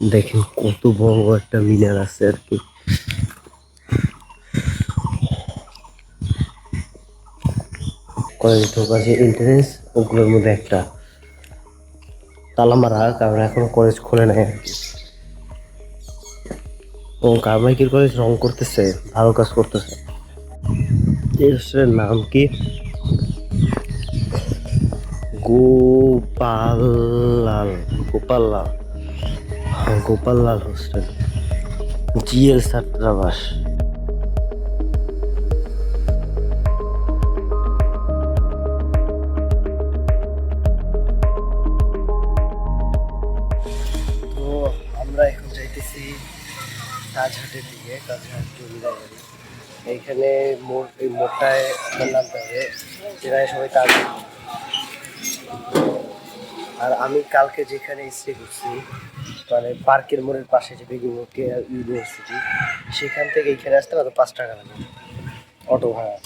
দেখেন কত বড় একটা মিনার আছে আর কি। কলেজ ঢোকা যে এন্ট্রেন্স ওগুলোর মধ্যে একটা তালা মারা কারণ এখনও কলেজ খোলে নাই আর কি। ও কারমাইকের কলেজ রং করতেছে, ভালো কাজ করতেছে। রেস্টুরেন্টের নাম কি? গোপালাল গোপাললাল হ্যাঁ গোপাললাল হোস্টেল জিএল ছাত্রাবাস তো আমরা এখন যাইতেছি তাজহাটের দিকে, তাজহাট এইখানে মোড় এই মোড়টায় আপনার যেখানে সবাই তাজ আর আমি কালকে যেখানে স্টে করছি মানে পার্কের মোড়ের পাশে যে বেগম ইউনিভার্সিটি, সেখান থেকে এখানে আসতে কত পাঁচ টাকা লাগে। অটো ভাড়া।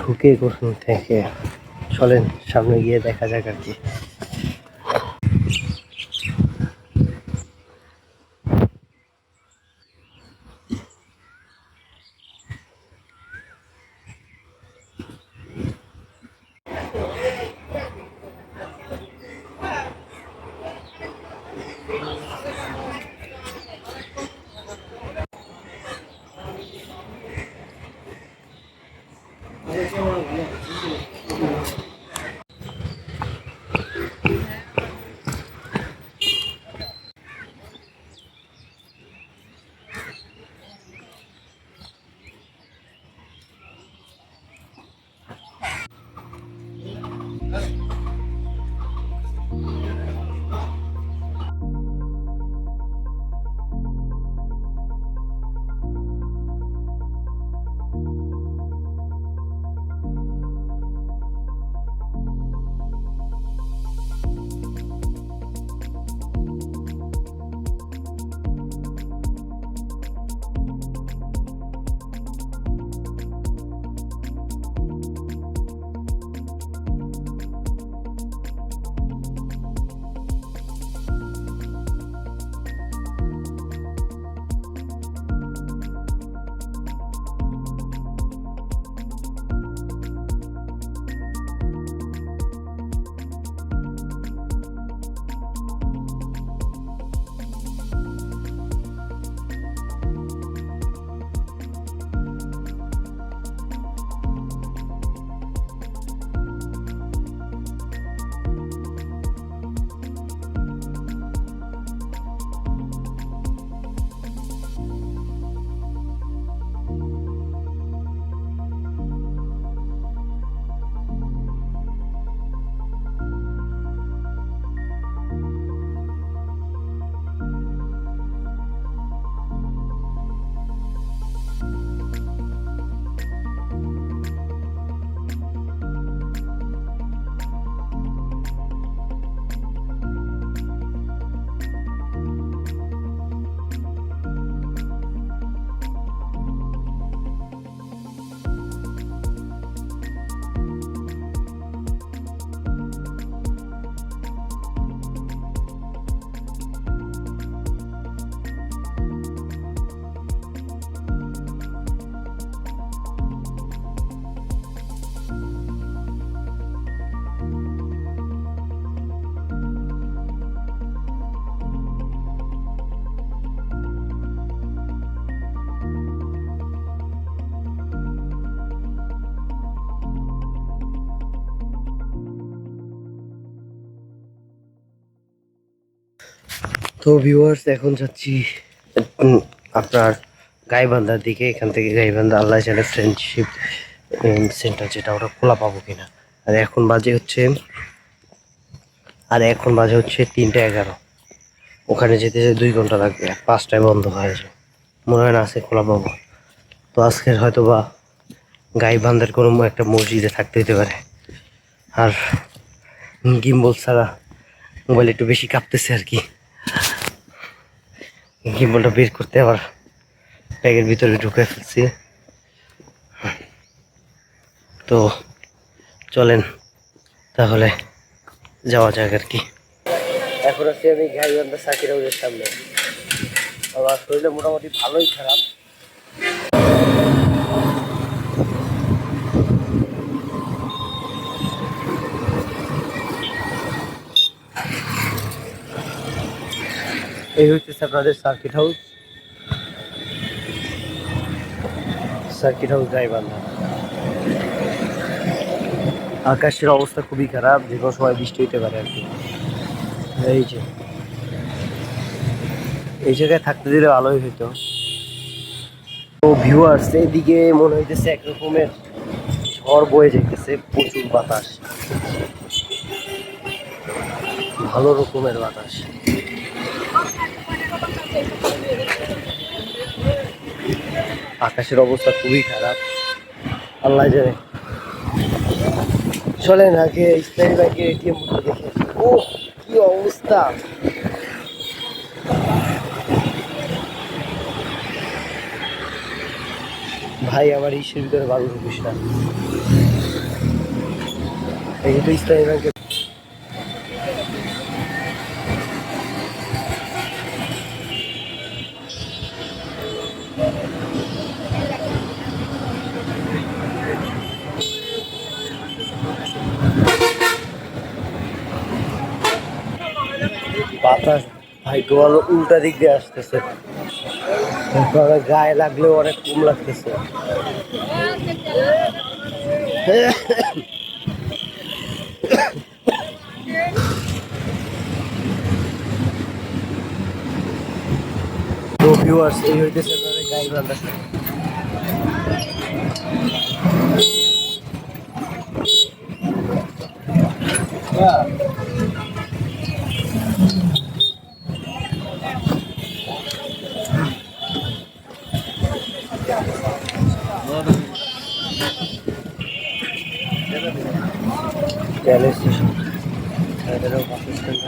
ঢুকে কোথাও থেকে চলেন, সামনে গিয়ে দেখা যাক আর কি। 还是说我们的就是嗯。তো ভিউয়ার্স এখন যাচ্ছি আপনার গাইবান্ধার দিকে। এখান থেকে গাইবান্ধা আল্লাহ জানে ফ্রেন্ডশিপ সেন্টার যেটা, ওটা খোলা পাবো কিনা। আর এখন বাজে হচ্ছে, আর এখন বাজে হচ্ছে তিনটে এগারো। ওখানে যেতে যেতে দুই ঘণ্টা লাগবে পাঁচটায় বন্ধ হয়ে যায় মনে হয় না আছে খোলা পাবো। তো আজকের হয়তো বা গাইবান্ধার কোনো একটা মসজিদে থাকতে হতে পারে। আর গিম্বল ছাড়া মোবাইল একটু বেশি কাঁপতেছে আর কি। গিম্বলটা বের করতে আবার ব্যাগের ভিতরে ঢুকে ফেলছি। তো চলেন, তাহলে যাওয়া যাক আর কি। এখন আছি আমি গাইবান্ধা সাকির সামনে। আমার শরীরে মোটামুটি ভালোই খারাপ। এই হচ্ছে আপনাদের circuit house circuit house Gaibandha আকাশের অবস্থা খুবই খারাপ, যে কোনো সময় বৃষ্টি হতে পারে আর কি। এই যে। এই জায়গায় থাকতে দিলে ভালোই হইতো। তো ভিউয়ার্স এইদিকে মনে হইতেছে একরকমের ঝড় বয়ে যাইতেছে, প্রচুর বাতাস। ভালো রকমের বাতাস। আকাশের অবস্থা খুবই খারাপ। আল্লাহ জানে। চলেন আগে ইসলামী ব্যাংকের এটিএম দেখে ও কি অবস্থা। ভাই, আমার ইসের ভিতরে ভালো ঢুকিস না। এই তো ইসলামী ব্যাংকের গোয়াল উল্টা দিক দিয়ে আসতেছে। তারপরে গায়ে লাগলেও অনেক কম লাগতেছে। এই হইতেছে গাইবান্ধা রেল স্টেশন এদেরও বাস স্ট্যান্ড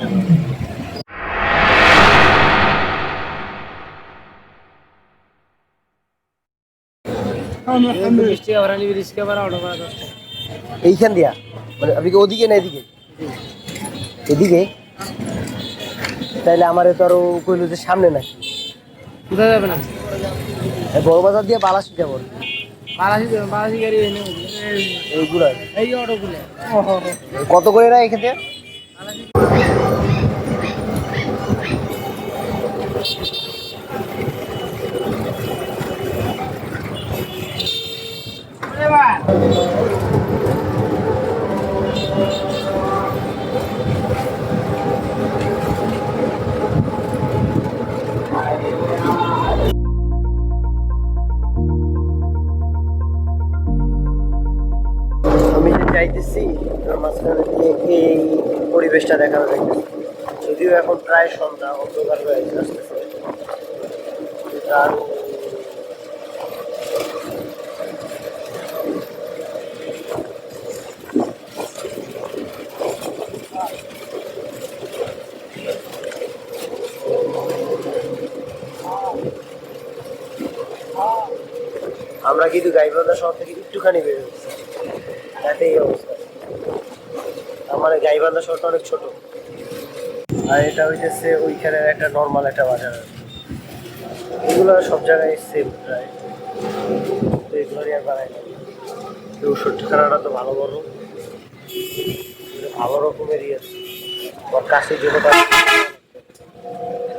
এইখান দিয়া? মানে আপনি কি ওদিকে না এদিকে? এদিকে? তাইলে আমার তো আরও কইলো যে সামনে নাকি। কোথায় যাবেন এই বড় বাজার দিয়ে বালাসি যাব। বারাসি বারাসি গাড়ি এনে কত করে না এখান চাইতেছি তার মাঝখানে দিয়ে এই পরিবেশটা দেখানো যাইতেছে যদিও এখন প্রায় সন্ধ্যা, অন্ধকার হয়ে আসতেছে। তার আমরা কিন্তু গাইবান্ধা শহর থেকে একটুখানি বের হচ্ছি এই অবস্থা। আমার গাইবান্ধা শহরটা অনেক ছোট। আর এটা হইতেছে ওইখানের একটা নর্মাল একটা বাজার। এগুলো সব জায়গায় সেম প্রায়। তো এগুলো নিয়ে আর বানাই না চৌষট্টি। খানাটা তো ভালো বড়। ভালো রকমেরই আছে যেতে পারে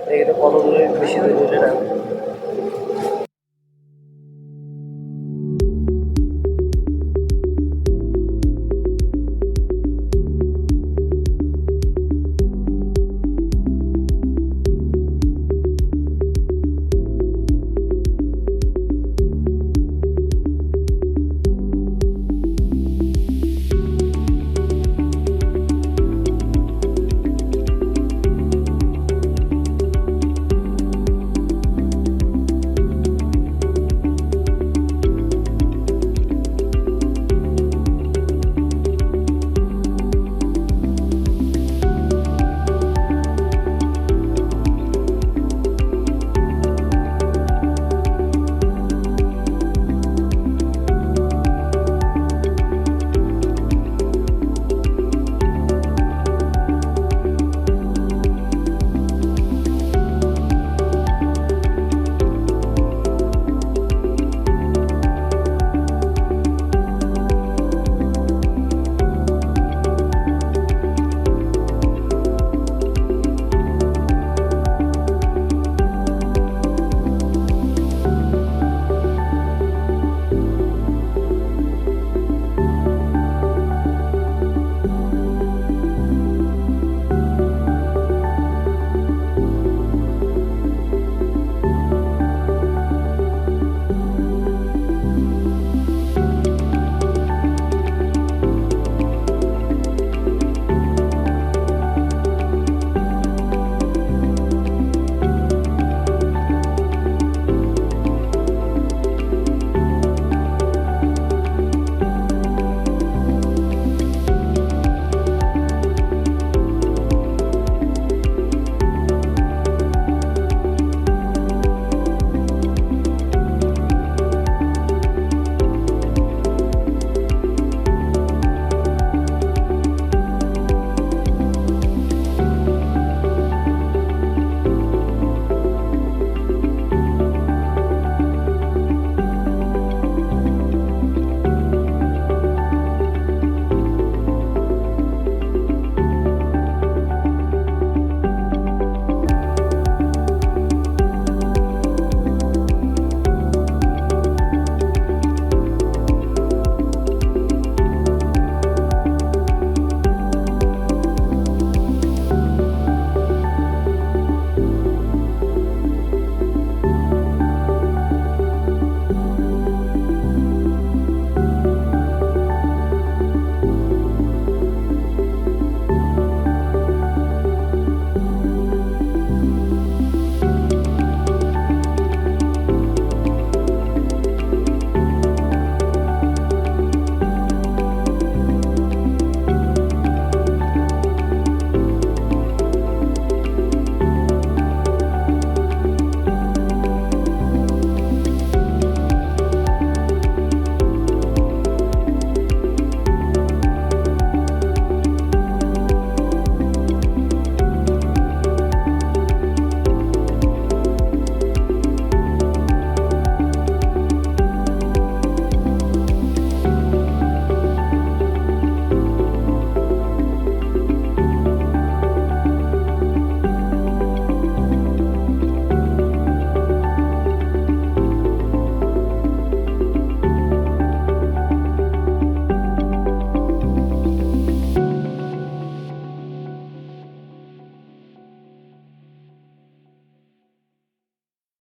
দেখে তো দূরে বেশি যেতে না?